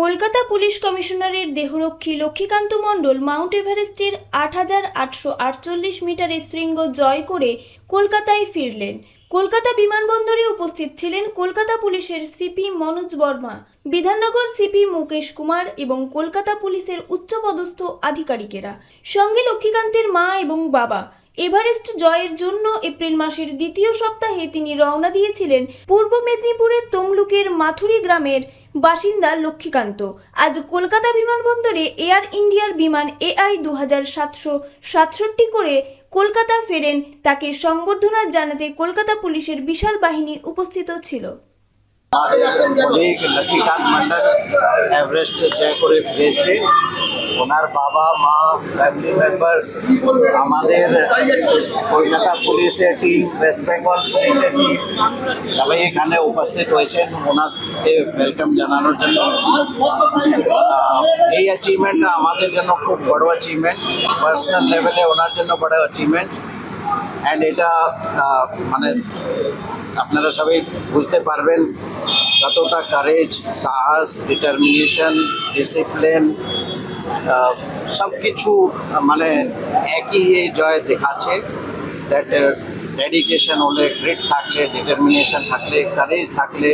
Kolkata police কমিশনারের দেহরক্ষী লক্ষ্মীকান্ত মণ্ডল Mount এভারেস্টের আট হাজার আটশো আটচল্লিশ মিটারের শৃঙ্গ জয় করে কলকাতায় ফিরলেন। কলকাতা বিমানবন্দরে উপস্থিত ছিলেন কলকাতা পুলিশের সিপি মনোজ বর্মা, বিধাননগর সিপি মুকেশ কুমার এবং কলকাতা পুলিশের উচ্চপদস্থ আধিকারিকেরা। সঙ্গে লক্ষ্মীকান্তের মা এবং বাবা। এভারেস্ট জয়ের জন্য এপ্রিল মাসের দ্বিতীয় সপ্তাহে তিনি রওনা দিয়েছিলেন পূর্ব মেদিনীপুরের তমলুকের মাথুরি গ্রামের বাসিন্দা লক্ষ্মীকান্ত। আজ কলকাতা বিমানবন্দরে এয়ার ইন্ডিয়ার বিমান এআই দু হাজার সাতশো সাতষট্টি করে কলকাতা ফেরেন। তাকে সংবর্ধনা জানাতে কলকাতা পুলিশের বিশাল বাহিনী উপস্থিত ছিল। আমাদের কলিগ লক্ষ্মীকান্ত মন্ডল এভারেস্ট জয় করে ফিরেছে ওনার বাবা মা ফ্যামিলি মেম্বার্স আমাদের কলকাতা পুলিশের টিম ওয়েস্ট বেঙ্গল পুলিশের টিম সবাই এখানে উপস্থিত হয়েছেন। ওনাকে ওয়েলকাম জানানোর জন্য। এই অ্যাচিভমেন্টটা আমাদের জন্য খুব বড় অ্যাচিভমেন্ট পার্সোনাল লেভেলে ওনার জন্য বড় অ্যাচিভমেন্ট অ্যান্ড এটা মানে আপনারা সবাই বুঝতে পারবেন যতটা কারেজ সাহস ডিটারমিনেশন ডিসিপ্লিন সব কিছু মানে একই জয় দেখাচ্ছে দ্যাট ডেডিকেশন হলে গ্রিট থাকলে ডিটারমিনেশন থাকলে কারেজ থাকলে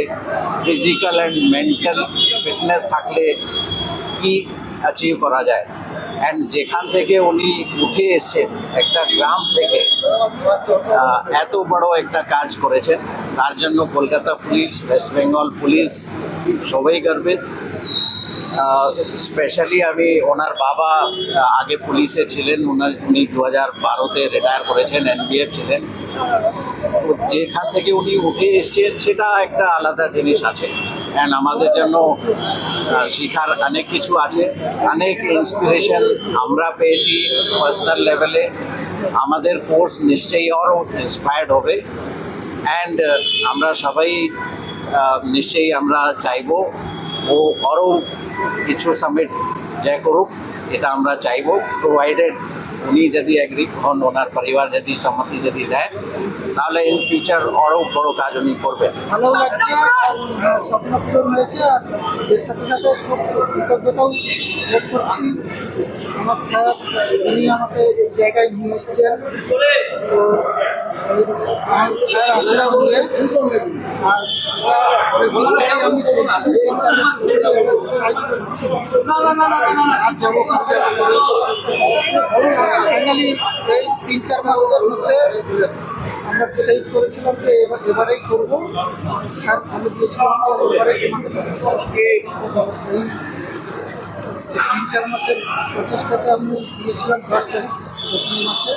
ফিজিক্যাল অ্যান্ড মেন্টাল ফিটনেস থাকলে কি অ্যাচিভ করা যায়? অ্যান্ড যেখান থেকে উনি উঠে এসছেন, একটা গ্রাম থেকে এত বড় একটা কাজ করেছেন। তার জন্য Kolkata police West Bengal police, সবাই গর্বিত স্পেশালি আমি ওনার বাবা আগে পুলিশে ছিলেন। ওনার উনি দু হাজার বারোতে রিটায়ার করেছেন, এনবিএফ ছিলেন। যেখান থেকে উনি উঠে এসছেন, সেটা একটা আলাদা জিনিস আছে। অ্যান্ড আমাদের জন্য শেখার অনেক কিছু আছে। অনেক ইন্সপিরেশন আমরা পেয়েছি পার্সোনাল লেভেলে আমাদের ফোর্স নিশ্চয়ই আরও ইন্সপায়ার্ড হবে। অ্যান্ড আমরা সবাই নিশ্চয়ই আমরা চাইব ও আরও কিছু সামিট জয় করুক, এটা আমরা চাইব। প্রোভাইডেড উনি যদি অ্যাগ্রি হন, ওনার পরিবার যদি সম্মতি যদি দেয় তাহলে ইন ফিউচার আরও বড় কাজ উনি করবেন। ভালো লাগছে স্বপ্ন পূরণ হয়েছে আর এর সাথে সাথে খুব কৃতজ্ঞতাও বোধ করছি। আমার স্যার উনি আমাকে এই জায়গায় নিয়ে এসছেন। তো স্যার আছে সঙ্গে। আর আমি যাব যাব ফাইনালি এই তিন চার মাসের মধ্যে আমরা ডিসাইড করেছিলাম যে এবার এবারেই করব। স্যার, আমি দিয়েছিলাম এবারে এই তিন চার মাসের প্রচেষ্টাতে আমি দিয়েছিলাম দশ তারিখ, প্রথম মাসে।